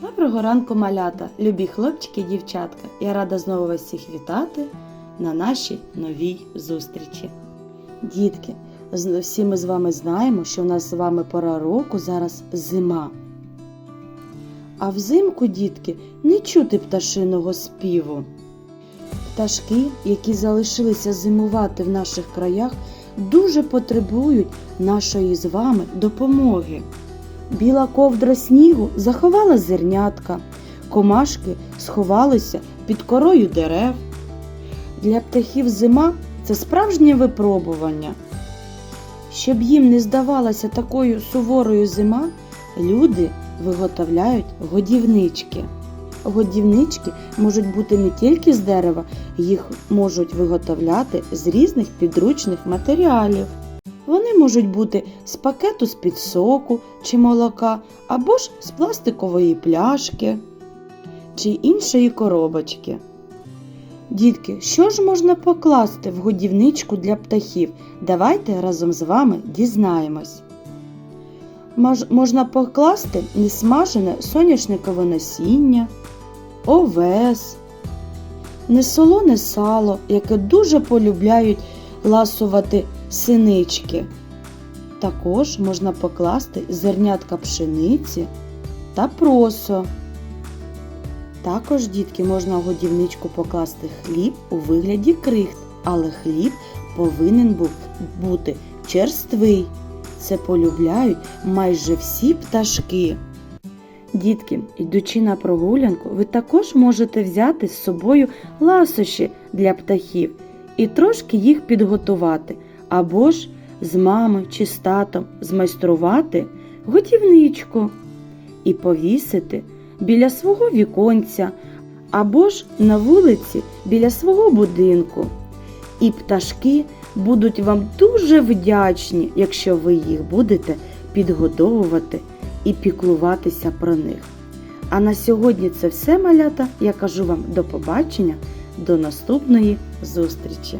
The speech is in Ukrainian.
Доброго ранку, малята, любі хлопчики і дівчатка. Я рада знову вас всіх вітати на нашій новій зустрічі. Дітки, всі ми з вами знаємо, що у нас з вами пора року зараз зима. А взимку, дітки, не чути пташиного співу. Пташки, які залишилися зимувати в наших краях, дуже потребують нашої з вами допомоги. Біла ковдра снігу заховала зернятка, комашки сховалися під корою дерев. Для птахів зима це справжнє випробування. Щоб їм не здавалася такою суворою зима, люди виготовляють годівнички. Годівнички можуть бути не тільки з дерева, їх можуть виготовляти з різних підручних матеріалів. Вони можуть бути з пакету з-під соку чи молока, або ж з пластикової пляшки чи іншої коробочки. Дітки, що ж можна покласти в годівничку для птахів? Давайте разом з вами дізнаємось. Мож- Можна покласти несмажене соняшникове насіння, овес, несолоне сало, яке дуже полюбляють ласувати синички. Також можна покласти зернятка пшениці та просо. Також, дітки, можна в годівничку покласти хліб у вигляді крихт, але хліб повинен бути черствий. Це полюбляють майже всі пташки. Дітки, йдучи на прогулянку, ви також можете взяти з собою ласощі для птахів і трошки їх підготувати, або ж з мамою чи з татом змайструвати готівничку і повісити біля свого віконця, або ж на вулиці біля свого будинку. І пташки будуть вам дуже вдячні, якщо ви їх будете підгодовувати і піклуватися про них. А на сьогодні це все малята. Я кажу вам до побачення, до наступної зустрічі!